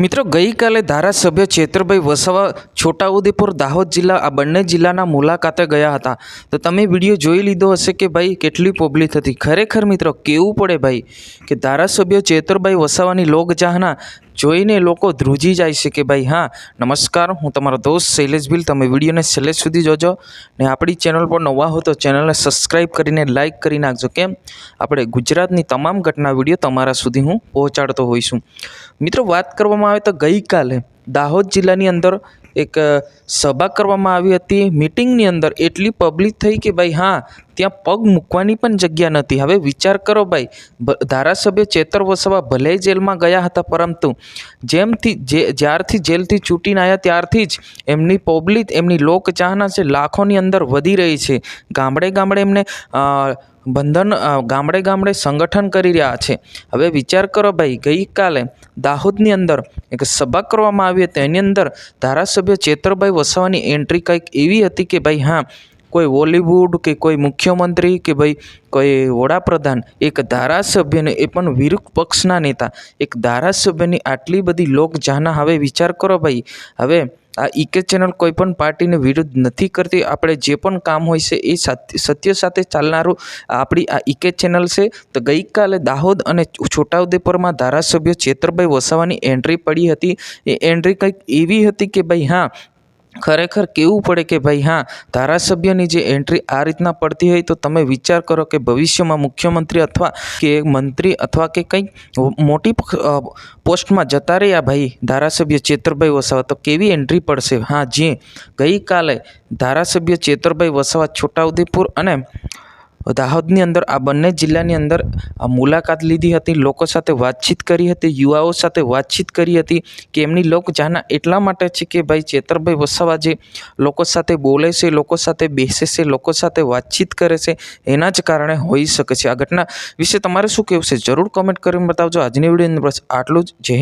મિત્રો, ગઈકાલે ધારાસભ્ય ચેતરભાઈ વસાવા છોટાઉદેપુર દાહોદ જિલ્લા, આ બંને જિલ્લાના મુલાકાતે ગયા હતા. તો તમે વીડિયો જોઈ લીધો હશે કે ભાઈ કેટલી પબ્લિક હતી. ખરેખર મિત્રો, કેવું પડે ભાઈ કે ધારાસભ્ય ચેતરભાઈ વસાવાની લોકચાહના જોઈને લોકો ધ્રુજી જાય છે કે ભાઈ, હા, નમસ્કાર, હું તમારો દોસ્ત શૈલેષ ભીલ. તમે વિડીયોને છેલ્લે સુધી જોજો. ને આપણી ચેનલ પર નવા હો તો ચેનલને સબસ્ક્રાઈબ કરીને લાઇક કરી નાખજો. કેમ? આપણે ગુજરાતની તમામ ઘટના વીડિયો તમારા સુધી હું પહોંચાડતો હોઈશું. મિત્રો, વાત કરવામાં આવે તો ગઈકાલે દાહોદ જિલ્લાની અંદર એક સભા કરવામાં આવી હતી. મિટિંગની અંદર એટલી પબ્લિક થઈ કે ભાઈ હા, ત્યાં પગ મૂકવાની પણ જગ્યા નથી હવે વિચાર કરો ભાઈ ધારાસભ્ય ચેતર વસાવા ભલે જેલમાં ગયા હતા, પરંતુ જેમથી, જે, જ્યારથી જેલથી છૂટીને આવ્યા ત્યારથી જ એમની પબ્લિક, એમની લોકચાહના છે લાખોની અંદર વધી રહી છે. ગામડે ગામડે એમને બંધન ગામડે ગામડે સંગઠન કરી રહ્યા છે. હવે વિચાર કરો ભાઈ, ગઈકાલે દાહોદની અંદર એક સભા કરવામાં આવી હતી. એની અંદર ધારાસભ્ય ચેતરભાઈ વસાવાની એન્ટ્રી કંઈક એવી હતી કે ભાઈ, હા કોઈ બોલિવૂડ કે કોઈ મુખ્યમંત્રી કે ભાઈ કોઈ વડાપ્રધાન, એક ધારાસભ્યને એ પણ વિરુદ્ધ પક્ષના નેતા, એક ધારાસભ્યની આટલી બધી લોકજાહના હવે વિચાર કરો ભાઈ, હવે આ ઈકે ચેનલ કોઈ પણ પાર્ટીને વિરુદ્ધ નથી કરતી, આપણે જે પણ કામ હોય છે એ સત્ય સાથે ચાલનારું આપણી આ ઈકે ચેનલ છે. તો ગઈકાલે દાહોદ અને છોટાઉદેપુરમાં ધારાસભ્ય ચેતરભાઈ વસાવાની એન્ટ્રી પડી હતી. એ એન્ટ્રી કંઈક એવી હતી કે ભાઈ, હા ખરેખર કેવું પડે કે ભાઈ, હા, ધારાસભ્યની જે એન્ટ્રી આ રીતના પડતી હોય તો તમે વિચાર કરો કે ભવિષ્યમાં મુખ્યમંત્રી અથવા કે મંત્રી અથવા કે કંઈક મોટી પોસ્ટમાં જતા રહ્યા ભાઈ, ધારાસભ્ય ચેતરભાઈ વસાવા, તો કેવી એન્ટ્રી પડશે? હા, જે. ગઈકાલે ધારાસભ્ય ચેતરભાઈ વસાવા, છોટાઉદેપુર અને દાહોદની અંદર, આ બંને જિલ્લાની અંદર મુલાકાત લીધી હતી, લોકો સાથે વાતચીત કરી હતી, યુવાઓ સાથે વાતચીત કરી હતી કે એમની લોકચાહના એટલા માટે છે કે ભાઈ ચેતરભાઈ વસાવા જે લોકો સાથે બોલે છે, લોકો સાથે બેસે છે, લોકો સાથે વાતચીત કરે છે, એના જ કારણે હોઈ શકે છે. આ ઘટના વિશે તમારે શું કહેવું છે? જરૂર કમેન્ટ કરીને બતાવજો. આજની વિડીયોની બસ આટલું જ. જય